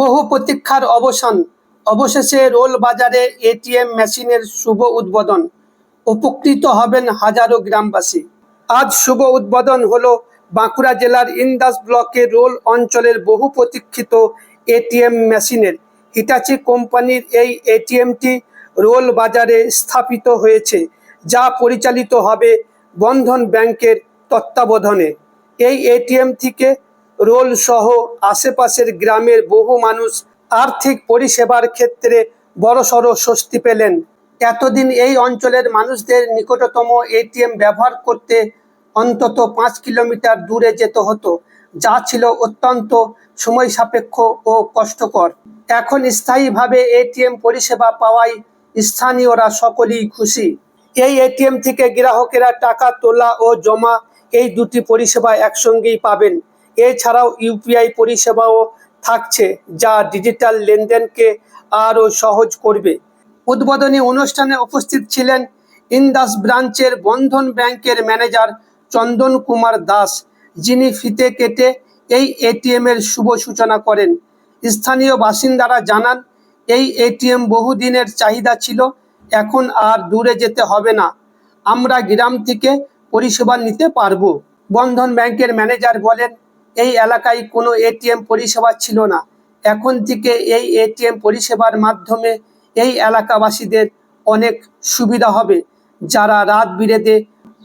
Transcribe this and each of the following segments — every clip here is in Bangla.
বহু প্রতীক্ষার অবসান। অবশেষে রোল বাজারে এটিএম মেশিনের শুভ উদ্বোধন। উপকৃত হবেন হাজারো গ্রামবাসী। আজ শুভ উদ্বোধন হলো বাঁকুড়া জেলার ইন্দাস ব্লকের রোল অঞ্চলের বহু প্রতীক্ষিত এটিএম মেশিনের। হিটাচি কোম্পানির এই এটিএমটি রোল বাজারে স্থাপিত হয়েছে, যা পরিচালিত হবে বন্ধন ব্যাংকের তত্ত্বাবধানে। এই এটিএম থেকে রোল সহ আশেপাশের গ্রামের বহু মানুষ আর্থিক পরিষেবার ক্ষেত্রে বড়সড় স্বস্তি পেলেন। এতদিন এই অঞ্চলের মানুষদের নিকটতম এটিএম ব্যবহার করতে অন্তত পাঁচ কিলোমিটার দূরে যেতে হতো, যা ছিল অত্যন্ত সময় সাপেক্ষ ও কষ্টকর। এখন স্থায়ীভাবে এটিএম পরিষেবা পাওয়ায় স্থানীয়রা সকলেই খুশি। এই এটিএম থেকে গ্রাহকেরা টাকা তোলা ও জমা এই দুটি পরিষেবা একসঙ্গেই পাবেন। এছাড়াও ইউপিআই পরিষেবাও থাকছে যা ডিজিটাল লেনদেনকে আরও সহজ করবে। উদ্বোধনী অনুষ্ঠানে উপস্থিত ছিলেন ইন্দাস ব্রাঞ্চের বন্ধন ব্যাংকের ম্যানেজার চন্দন কুমার দাস, যিনি ফিতে কেটে এই এটিএম এর শুভ সূচনা করেন। স্থানীয় বাসিন্দারা জানান, এই এটিএম বহুদিনের চাহিদা ছিল, এখন আর দূরে যেতে হবে না। আমরা গ্রাম থেকে পরিষেবা নিতে পারব। বন্ধন ব্যাংকের ম্যানেজার বলেন এই এলাকায় কোনো এটিএম পরিষেবা ছিল না। এখন থেকে এই এটিএম পরিষেবার মাধ্যমে এই এলাকাবাসীদের অনেক সুবিধা হবে। যারা রাত বিরেতে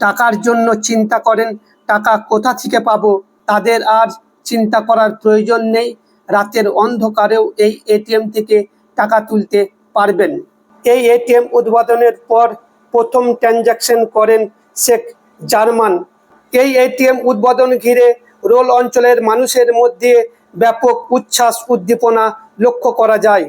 টাকার জন্য চিন্তা করেন, টাকা কোথা থেকে পাবো, তাদের আর চিন্তা করার প্রয়োজন নেই। রাতের অন্ধকারেও এই এটিএম থেকে টাকা তুলতে পারবেন। এই এটিএম উদ্বোধনের পর প্রথম ট্রানজ্যাকশন করেন শেখ জার্মান। এই এটিএম উদ্বোধন ঘিরে রোল অঞ্চলের মানুষের মধ্যে ব্যাপক উচ্ছ্বাস উদ্দীপনা লক্ষ্য করা যায়।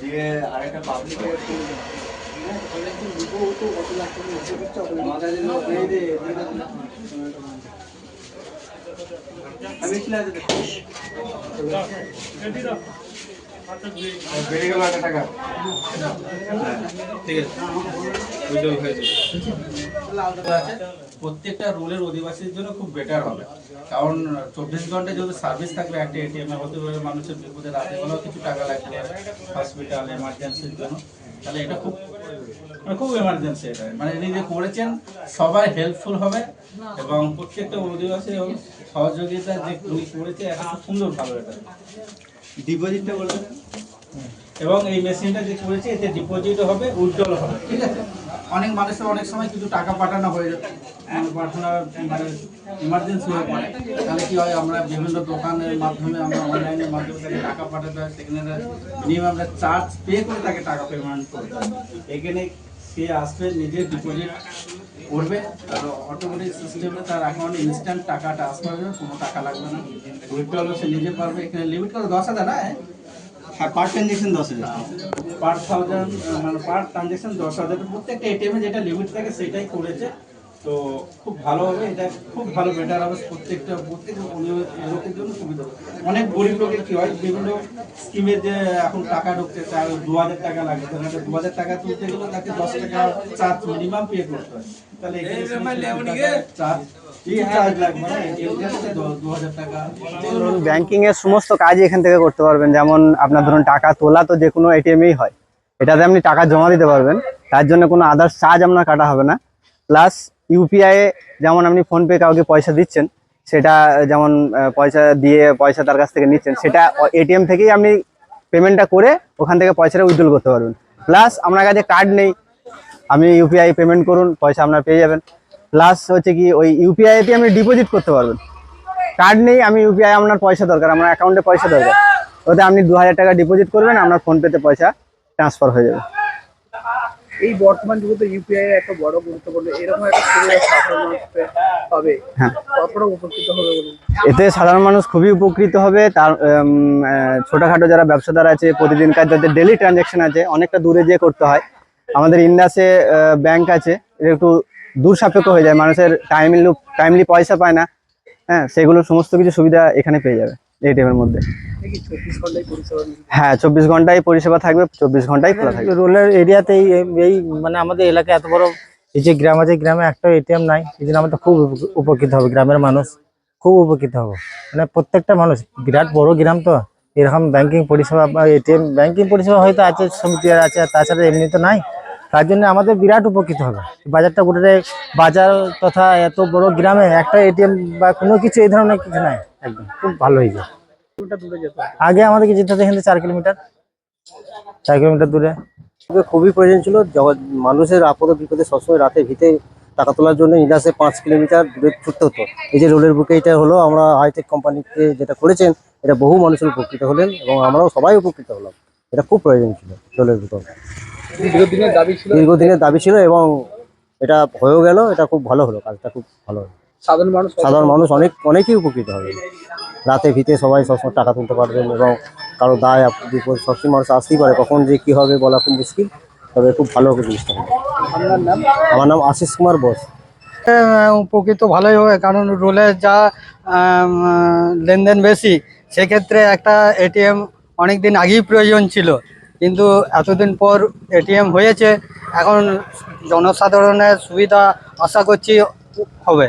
দিয়ে আরেকটা পাবলিক বেড়ে গেল একটা টাকা ঠিক আছে উইড্রল হয়েছে আছে প্রত্যেকটা রুলের অধিবাসীর জন্য খুব বেটার হবে। কারণ চব্বিশ ঘণ্টা যদি সার্ভিস থাকবে একটা এটিএম হতে পারে, মানুষের বিপদে রাতে বেলাও কিছু টাকা লাগবে হসপিটাল এমার্জেন্সির জন্য। তাহলে এটা খুব খুব এমার্জেন্সি এটা। মানে ইনি যে করেছেন, সবাই হেল্পফুল হবে এবং প্রত্যেকটা অধিবাসী সহযোগিতা যে করেছে, এটা খুব সুন্দর ভালো এটা। ডিপোজিটটা বলবেন এবং এই মেশিনটা যে করেছে, এতে ডিপোজিটও হবে উজ্জ্বল হবে, ঠিক আছে? অনেক মানুষের অনেক সময় কিছু টাকা পাঠানো হয়ে যায়। পাঠানো মানে ইমার্জেন্সি হয়ে পড়ে। তাহলে কি হয়, আমরা বিভিন্ন দোকানের মাধ্যমে, আমরা অনলাইনের মাধ্যমে তাকে টাকা পাঠাতে হয়, সেখানে মিনিমাম আমরা চার্জ পে করে তাকে টাকা পেমেন্ট হয়। এখানে সে আসবে নিজে ডিপোজিট করবে আর অটোমেটিক সিস্টেমে তার অ্যাকাউন্টে ইনস্ট্যান্ট টাকা ট্রান্সফার হবে কোনো টাকা লাগবে না। উইথড্রলও সে নিজে পারবে এখানে লিমিট করে দশ হাজার না হ্যাঁ পার ট্রানজেকশন দশ হাজার। পার থাউজেন্ড মানে পার ট্রানজেকশন দশ হাজার। প্রত্যেকটা এটিএমে যেটা লিমিট থাকে সেটাই করেছে। তো খুব ভালো হবে এটা খুব ভালো বেটার হবে প্রত্যেকটা প্রত্যেক লোকের জন্য সুবিধা অনেক গরিব লোকের কি হয় বিভিন্ন স্কিমে যে এখন টাকা ঢুকছে তার দু হাজার টাকা লাগে। তাহলে দু হাজার টাকা তুলতে গেলে তাকে দশ টাকা চার্জ মিনিমাম পে করতে হয়। তাহলে চার্জ ব্যাংকিং এর সমস্ত কাজই এখান থেকে করতে পারবেন। যেমন আপনার ধরুন টাকা তোলা তো যে কোনো এটিএমেই হয়। এটাতে আপনি টাকা জমা দিতে পারবেন। তার জন্য কোনো আদার্স চার্জ আপনার কাটা হবে না। প্লাস ইউপিআই যেমন আপনি ফোনপে কাউকে পয়সা দিচ্ছেন সেটা যেমন পয়সা দিয়ে পয়সা তার কাছ থেকে নিচ্ছেন সেটা এটিএম থেকেই আপনি পেমেন্টটা করে ওখান থেকে পয়সাটা উইথড্রল করতে পারবেন। প্লাস আপনার কাছে কার্ড নেই আপনি ইউপিআই পেমেন্ট করুন পয়সা আপনার পেয়ে যাবেন। প্লাস হচ্ছে কি ওই ইউপিআইতে আপনি ডিপোজিট করতে পারবেন। কার্ড নেই আমি ইউপিআই আপনার পয়সা দরকার আমার অ্যাকাউন্টে পয়সা দরকার। ওতে আপনি দু হাজার টাকা ডিপোজিট করবেন আপনার ফোনপেতে পয়সা ট্রান্সফার হয়ে যাবে। এই বর্তমান যুগে তো ইউপিআই একটা বড় গুরুত্বপূর্ণ এরকম একটা সুবিধা সাধারণ মানুষকে পাবে হ্যাঁ। কতটা উপকৃত হবে বলুন? এতে সাধারণ মানুষ খুবই উপকৃত হবে। তার ছোটখাটো যারা ব্যবসাদার আছে প্রতিদিনকার যাদের ডেলি ট্রানজ্যাকশন আছে অনেকটা দূরে যেয়ে করতে হয়। আমাদের ইন্ডাসে ব্যাংক আছে এটা একটু দূর সাপেক্ষ হয়ে যায়। মানুষের টাইমলি টাইমলি পয়সা পায় না। হ্যাঁ সেগুলো সমস্ত কিছু সুবিধা এখানে পেয়ে যাবে। এটিএম এর মধ্যে। হ্যাঁ চব্বিশ ঘন্টায় পরিষেবা থাকবে চব্বিশ ঘন্টায় খোলা থাকবে। রুরাল এরিয়াতে এই মানে আমাদের এলাকায় এত বড় এই যে গ্রাম আছে গ্রামে একটা এটিএম নাই এই জন্য আমাদের খুব উপকৃত হবে গ্রামের মানুষ খুব উপকৃত হবে। মানে প্রত্যেকটা মানুষ বিরাট বড় গ্রাম তো এরকম ব্যাংকিং পরিষেবা বা এটিএম ব্যাংকিং পরিষেবা হয়তো আছে সমিতি আছে তাছাড়া এমনি তো নাই। তার জন্য আমাদের বিরাট উপকৃত হবে। বাজারটা গোটাতে বাজার তথা এত বড় গ্রামে একটা এটিএম বা কোনো কিছু এই ধরনের কিছু নাই। একদম খুব ভালো হয়েছে কোনটা দূরে যেতে হবে? আগে আমাদেরকে যেতে হতো এখান থেকে চার কিলোমিটার? চার কিলোমিটার দূরে। খুবই প্রয়োজন ছিল মানুষের আপদ বিপদে সবসময় রাতে ভিতে টাকা তোলার জন্য ইন্ডাসে পাঁচ কিলোমিটার দূরে ছুটতে হতো। এই যে রোলের বুকে এটা হলো আমরা হাইটেক কোম্পানিতে যেটা করেছেন এটা বহু মানুষের উপকৃত হলেন এবং আমরাও সবাই উপকৃত হলাম। এটা খুব প্রয়োজন ছিল রোলের বুকে। দীর্ঘদিনের দাবি ছিল? দীর্ঘদিনের দাবি ছিল এবং এটা হয়েও গেল এটা খুব ভালো হলো কাজটা খুব ভালো হলো। সাধারণ মানুষ সাধারণ মানুষ অনেক অনেকেই উপকৃত হবে। রাতে ভিতে সবাই সবসময় টাকা তুলতে পারবেন এবং কারও দায় বিপদ সবসময় মানুষ আসতেই পারে। কখন যে কি হবে বলা খুব মুশকিল তবে খুব ভালো হবে জিনিসটা। হবে। আপনার নাম? আমার নাম আশিস কুমার বোস। উপকৃত ভালোই হবে কারণ রোলের যা লেনদেন বেশি সেক্ষেত্রে একটা এটিএম অনেক দিন আগেই প্রয়োজন ছিল। কিন্তু এতদিন পর এটিএম হয়েছে এখন জনসাধারণের সুবিধা আশা করছি হবে।